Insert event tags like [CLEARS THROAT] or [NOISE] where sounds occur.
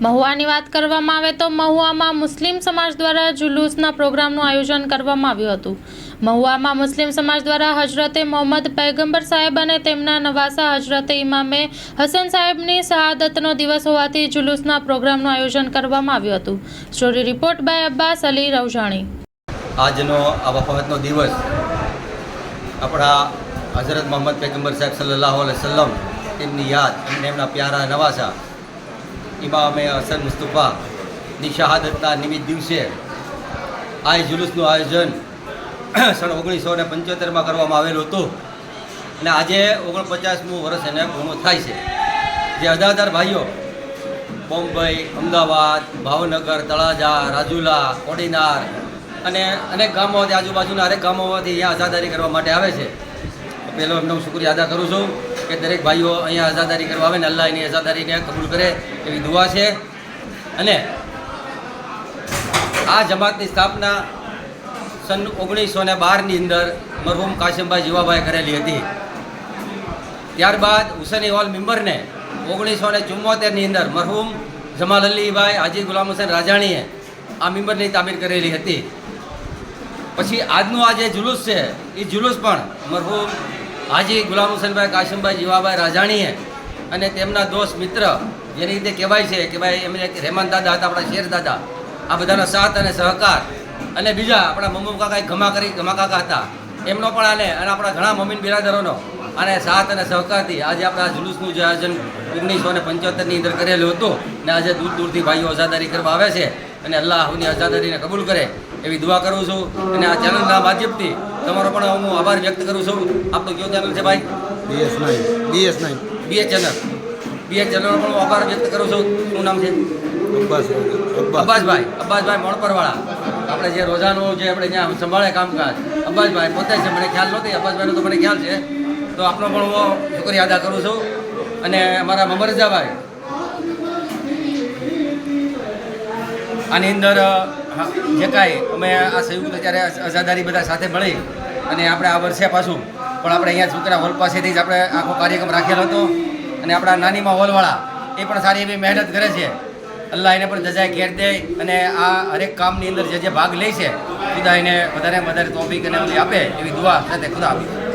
મહુવાની વાત કરવામાં આવે તો મહુવામાં મુસ્લિમ સમાજ દ્વારા જુલુસના પ્રોગ્રામનું આયોજન કરવામાં આવ્યું હતું. મહુવામાં મુસ્લિમ સમાજ દ્વારા હજરતે મોહમ્મદ પૈગંબર સાહેબ અને તેમના નવાસા હજરતે ઇમામે હસન સાહેબની શહાદતનો દિવસ હોવાથી જુલુસના પ્રોગ્રામનું આયોજન કરવામાં આવ્યું હતું. Story report by Abbas Ali Ravjani આજનો આ વફાવતનો દિવસ આપણા હઝરત મોહમ્મદ પૈગંબર સાહેબ સલ્લાહ સલ્લમ તેમની યાદ અને એમના પ્યારા નવાસા ઇમામે હસન મુસ્તફાની શહાદતના નિમિત્ત દિવસે આ જુલુસનું આયોજન [CLEARS THROAT] સન ઓગણીસો ને પંચોતેરમાં કરવામાં આવેલું હતું. અને આજે ઓગણપચાસમું વર્ષ એને પૂર્ણ થાય છે. જે અદાદાર ભાઈઓ, બોમ્બઈ, અમદાવાદ, ભાવનગર, તળાજા, રાજુલા, કોડીનાર અને અનેક ગામોથી આજુબાજુના અનેક ગામોમાંથી અહીંયા આઝાદારી કરવા માટે આવે છે. પહેલો એમનો શુક્રિયા અદા કરું છું. કે દરેક ભાઈઓ અહીંયા આઝાદારી કરવા આવે ને અલ્લાહ એની આઝાદારીને કબૂલ કરે એવી દુઆ છે. અને આ જમાતની સ્થાપના સન ઓગણીસો ને બારની અંદર મરહુમ કાશિમભાઈ જીવાભાઈ કરેલી હતી. ત્યારબાદ હુસેની હોલ મેમ્બરને ઓગણીસો ને ચુમ્મોતેરની અંદર મરહુમ જમાલ અલીભાઈ હાજી ગુલામ હુસેન રાજાણીએ આ મેમ્બરની તામીર કરેલી હતી. પછી આજનું આ જે જુલુસ છે એ જુલુસ પણ મરહુમ હાજી ગુલામ હુસેનભાઈ કાશમભાઈ જીવાભાઈ રાજાણીએ અને તેમના દોસ્ત મિત્ર, જેની રીતે કહેવાય છે કે ભાઈ એમને રહેમાન દાદા હતા, આપણા શેર દાદા. આ બધાના સાથ અને સહકાર અને બીજા આપણા મમ્મુ કાકા ઘમા કરી, ઘમા કાકા હતા. એમનો પણ આને અને આપણા ઘણા મમ્મીન બિરાદરોનો અને સાથ અને સહકારથી આજે આપણા આ જુલુસનું જે આયોજન ઓગણીસો ને પંચોતેરની અંદર કરેલું હતું ને આજે દૂર દૂરથી ભાઈઓ આઝાદારી કરવા આવે છે અને અલ્લાહની આઝાદારીને કબૂલ કરે. એવી દુઆ કરું છું અને આ ચેનલના માધ્યમથી તમારો પણ હું આભાર વ્યક્ત કરું છું. આપણું કયો ચેનલ છે ભાઈ? BS nine BS nine BA channel BA ચેનલનો પણ હું આભાર વ્યક્ત કરું છું. શું નામ છે? અબ્બાસ. અબ્બાસ અબ્બાસભાઈ અબ્બાસભાઈ મોણપરવાળા. આપણે જે રોજાનું જે આપણે ત્યાં સંભાળે કામકાજ અબ્બાસભાઈ પોતે છે મને ખ્યાલ નહોતી. અબ્બાસભાઈનો તો મને ખ્યાલ છે. તો આપનો પણ હું શુક્રિયા અદા કરું છું. અને અમારા મમરજાભાઈ. આની અંદર જે કાંઈ અમે આ સંયુક્ત ત્યારે આઝાદારી બધા સાથે મળી અને આપણે આ વર્ષે પાછું, પણ આપણે અહીંયા સુતરા હોલ પાસેથી જ આપણે આખો કાર્યક્રમ રાખેલો હતો અને આપણા નાનીમાં હોલવાળા એ પણ સારી એવી મહેનત કરે છે. અલ્લાહ એને પણ જજાય ઘેર દે અને આ હરેક કામની અંદર જે જે ભાગ લે છે, ખુદા એને વધારે વધારે તોફીક અને આપે એવી દુઆ સાથે ખુદા આપી